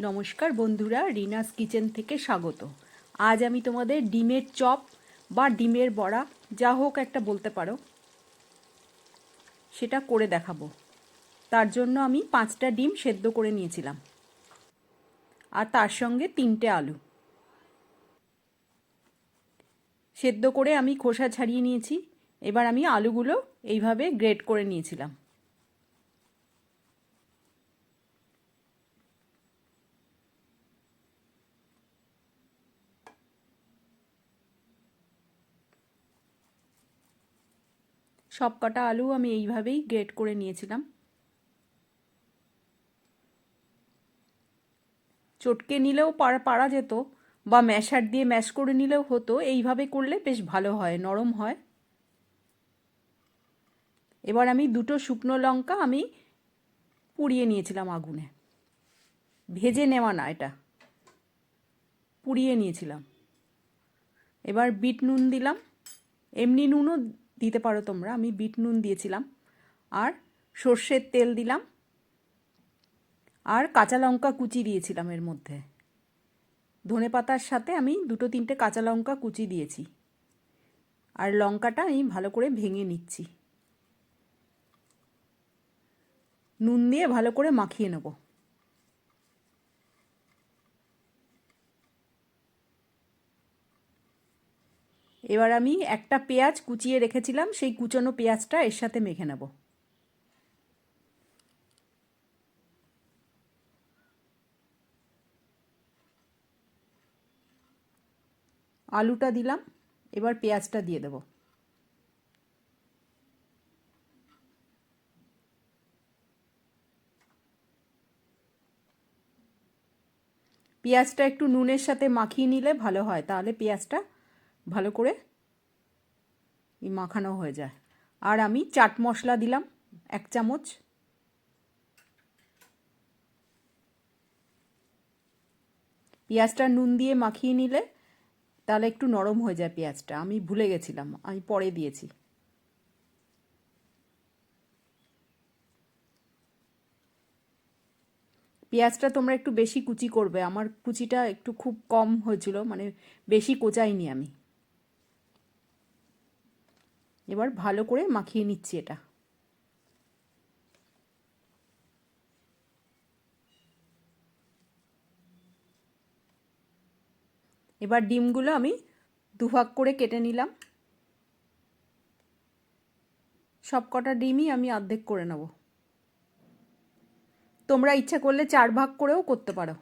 নমস্কার বন্ধুরা, রিনাস কিচেন থেকে স্বাগত। আজ আমি তোমাদের ডিমের চপ বা ডিমের বড়া, যা হোক একটা বলতে পারো, সেটা করে দেখাবো। তার জন্য আমি পাঁচটা ডিম সেদ্ধ করে নিয়েছিলাম। আর তার সঙ্গে তিনটে আলু। সেদ্ধ করে আমি খোসা ছাড়িয়ে নিয়েছি। এবার আমি আলুগুলো এইভাবে গ্রেট করে নিয়েছিলাম। সব কটা আলু আমি এইভাবেই গ্রেট করে নিয়েছিলাম। চটকে নিলেও পারা পারা যেত বা ম্যাশার দিয়ে ম্যাশ করে নিলেও হতো, এইভাবে করলে বেশ ভালো হয়, নরম হয়। এবার আমি দুটো শুকনো লঙ্কা আমি পুড়িয়ে নিয়েছিলাম আগুনে। ভেজে নেওয়া না এটা। পুড়িয়ে নিয়েছিলাম। এবার বিট নুন দিলাম। এমনি নুনও দিতে পারো তোমরা। আমি বিট নুন দিয়েছিলাম, আর সর্ষের তেল দিলাম, আর কাঁচা লঙ্কা কুচি দিয়েছিলাম এর মধ্যে। ধনে পাতার সাথে আমি দুটো তিনটে কাঁচা লঙ্কা কুচি দিয়েছি, আর লঙ্কাটা আমি ভালো করে ভেঙে নিচ্ছি। নুন দিয়ে ভালো করে মাখিয়ে নেব। এবার আমি একটা পেঁয়াজ কুচিয়ে রেখেছিলাম, সেই কুচনো পেঁয়াজটা এর সাথে মেখে নেব। আলুটা দিলাম, এবার পেঁয়াজটা দিয়ে দেব। পেঁয়াজটা একটু নুনের সাথে মাখিয়ে নিলে ভালো হয়, তাহলে পেঁয়াজটা ভালো করে মাখানো হয়ে যায়। আর আমি চাট মশলা দিলাম, এক চামচ। পেঁয়াজটা নুন দিয়ে মাখিয়ে নিলে তাহলে একটু নরম হয়ে যায় পেঁয়াজটা। আমি ভুলে গেছিলাম, আমি পরে দিয়েছি। পেঁয়াজটা তোমরা একটু বেশি কুচি করবে। আমার কুচিটা একটু খুব কম হয়েছিল মানে বেশি কোচাইনি আমি। এবার ভালো করে মাখিয়ে নিচ্ছি এটা। এবার ডিমগুলো আমি দুভাগ করে কেটে নিলাম। সব কটা ডিমই আমি অর্ধেক করে নেব। তোমরা ইচ্ছা করলে চার ভাগ করেও করতে পারো।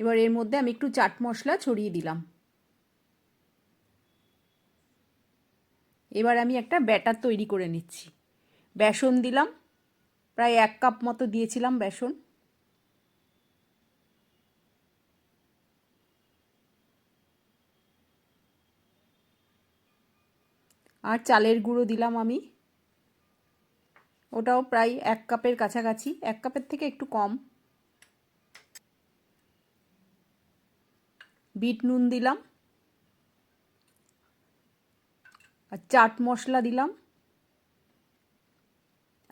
এবার এর মধ্যে আমি একটু চাট মশলা ছড়িয়ে দিলাম। এবার আমি একটা ব্যাটার তৈরি করে নিচ্ছি। বেসন দিলাম, প্রায় এক কাপ মতো দিয়েছিলাম বেসন। আর চালের গুঁড়ো দিলাম আমি। ওটাও প্রায় এক কাপের কাছাকাছি, এক কাপের থেকে একটু কম। বিট নুন দিলাম। আর চাট মশলা দিলাম।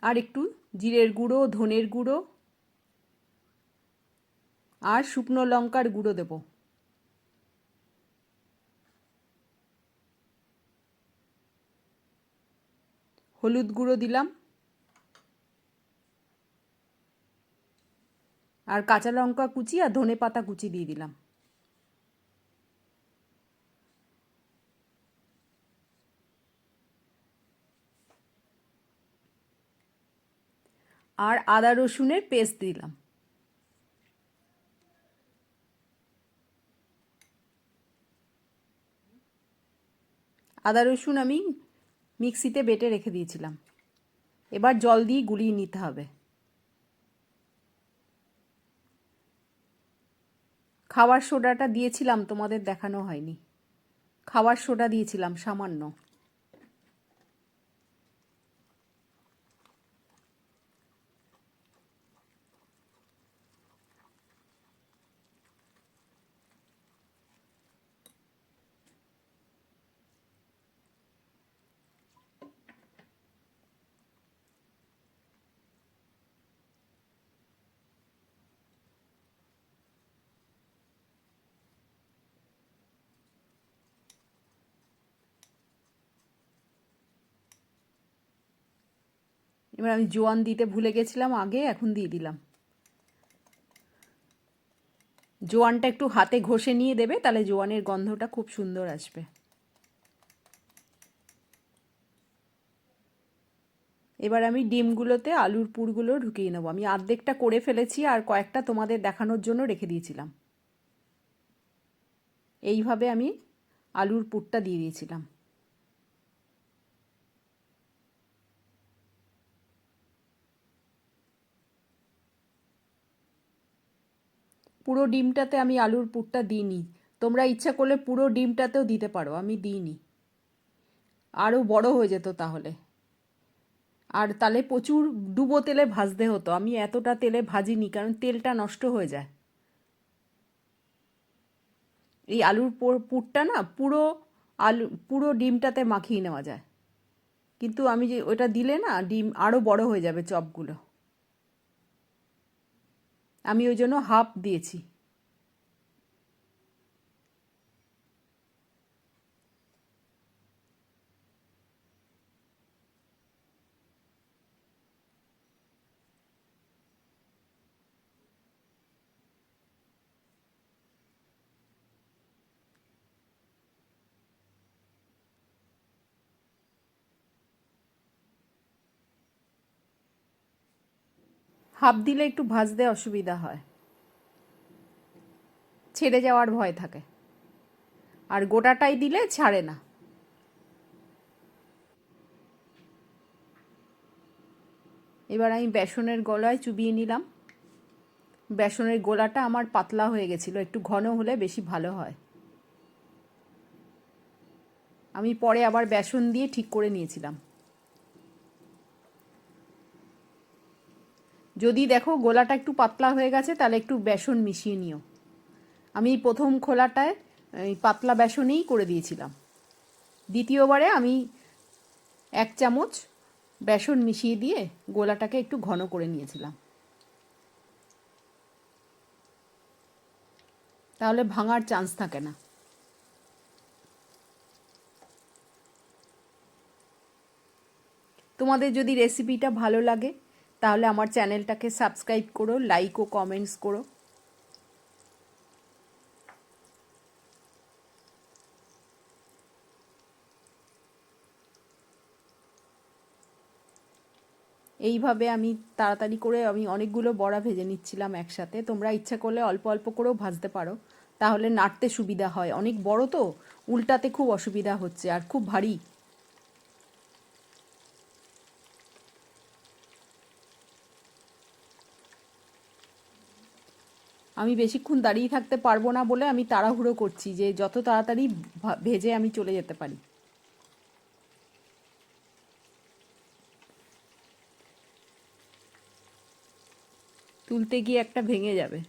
আর একটু জিরের গুঁড়ো, ধনের গুঁড়ো আর শুকনো লঙ্কার গুঁড়ো দেব। হলুদ গুঁড়ো দিলাম। আর কাঁচা লঙ্কা কুচি আর ধনে পাতা কুচি দিয়ে দিলাম। আর আদা রসুনের পেস্ট দিলাম। আদা রসুন আমি মিক্সিতে বেটে রেখে দিয়েছিলাম। এবার জল দিয়ে গুলিয়ে নিতে হবে। খাবার সোডাটা দিয়েছিলাম, তোমাদের দেখানো হয়নি। খাবার সোডা দিয়েছিলাম, সামান্য। এবার আমি জোয়ান দিতে ভুলে গেছিলাম আগে, এখন দিয়ে দিলাম। জোয়ানটা একটু হাতে ঘষে নিয়ে দেবে, তাহলে জোয়ানের গন্ধটা খুব সুন্দর আসবে। এবার আমি ডিমগুলোতে আলুর পুরগুলো ঢুকিয়ে নেব। আমি আর্ধেকটা করে ফেলেছি, আর কয়েকটা তোমাদের দেখানোর জন্য রেখে দিয়েছিলাম। এইভাবে আমি আলুর পুরটা দিয়ে দিয়েছিলাম। পুরো ডিমটাতে আমি আলুর পুরটা দিইনি। তোমরা ইচ্ছা করলে পুরো ডিমটাতেও দিতে পারো, আমি দিইনি। আরও বড় হয়ে যেত তাহলে। আর তাহলে প্রচুর ডুবো তেলে ভাজতে হতো। আমি এতটা তেলে ভাজিনি, কারণ তেলটা নষ্ট হয়ে যায়। এই আলুর পুরটা না পুরো আলু, পুরো ডিমটাতে মাখিয়ে নেওয়া যায়। কিন্তু আমি যে ওটা দিলে না ডিম আরও বড় হয়ে যাবে চপগুলো। আমি ওই জন্য হাফ দিয়েছি। হাফ দিলে একটু ভাজতে অসুবিধা হয়। ছেড়ে যাওয়ার ভয় থাকে। আর গোটাটাই দিলে ছাড়ে না। এবার আমি বেসনের গলায় চুবিয়ে নিলাম। বেসনের গোলাটা আমার পাতলা হয়ে গেছিল, একটু ঘন হলে বেশি ভালো হয়। আমি পরে আবার বেসন দিয়ে ঠিক করে নিয়েছিলাম। যদি দেখো গোলাটা একটু পাতলা হয়ে গেছে, তাহলে একটু বেসন মিশিয়ে নিও। আমি প্রথম খোলাটায়, এই পাতলা বেসনেই করে দিয়েছিলাম। দ্বিতীয়বারে আমি এক চামচ বেসন মিশিয়ে দিয়ে গোলাটাকে একটু ঘন করে নিয়েছিলাম। তাহলে ভাঙার চান্স থাকে না। তোমাদের যদি রেসিপিটা ভালো লাগে তাহলে আমার চ্যানেলটাকে সাবস্ক্রাইব করো লাইক ও কমেন্টস করো। এইভাবে আমি তাড়াতাড়ি করে আমি অনেকগুলো বড়া ভেজে নিচ্ছিলাম একসাথে। তোমরা ইচ্ছা করলে অল্প অল্প করেও ভাজতে পারো। তাহলে নাড়তে সুবিধা হয়। অনেক বড় তো, উল্টাতে খুব অসুবিধা হচ্ছে আর খুব ভারী। আমি বেশিক্ষণ দাঁড়িয়ে থাকতে পারব না বলে আমি তাড়াহুড়ো করছি যে যত তাড়াতাড়ি ভেজে আমি চলে যেতে পারি। তুলতে গিয়ে একটা ভেঙে যাবে।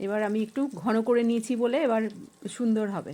এবার আমি একটু ঘন করে নিয়েছি বলে এবার সুন্দর হবে।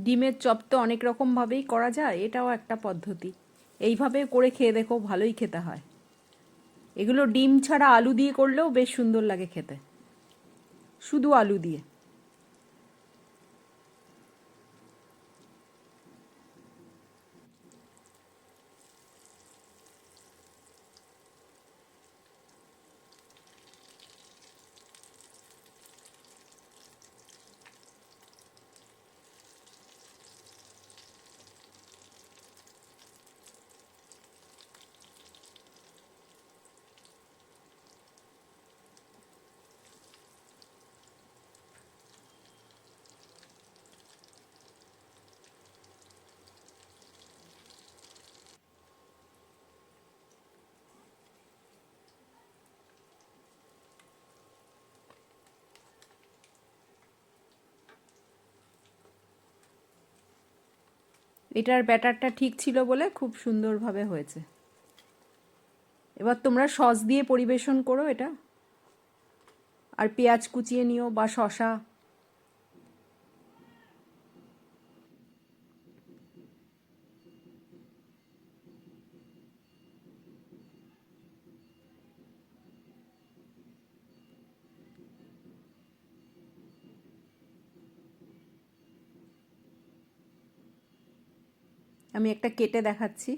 ডিমের চপ তো অনেক রকমভাবেই করা যায়, এটাও একটা পদ্ধতি। এইভাবে করে খেয়ে দেখো, ভালোই খেতে হয়। এগুলো ডিম ছাড়া আলু দিয়ে করলেও বেশ সুন্দর লাগে খেতে। শুধু আলু দিয়ে। এটার ব্যাটারটা ঠিক ছিল বলে খুব সুন্দরভাবে হয়েছে। এবার তোমরা সস দিয়ে পরিবেশন করো এটা। আর পেঁয়াজ কুচিয়ে নিও বা শশা আমি একটা কেটে দেখাচ্ছি।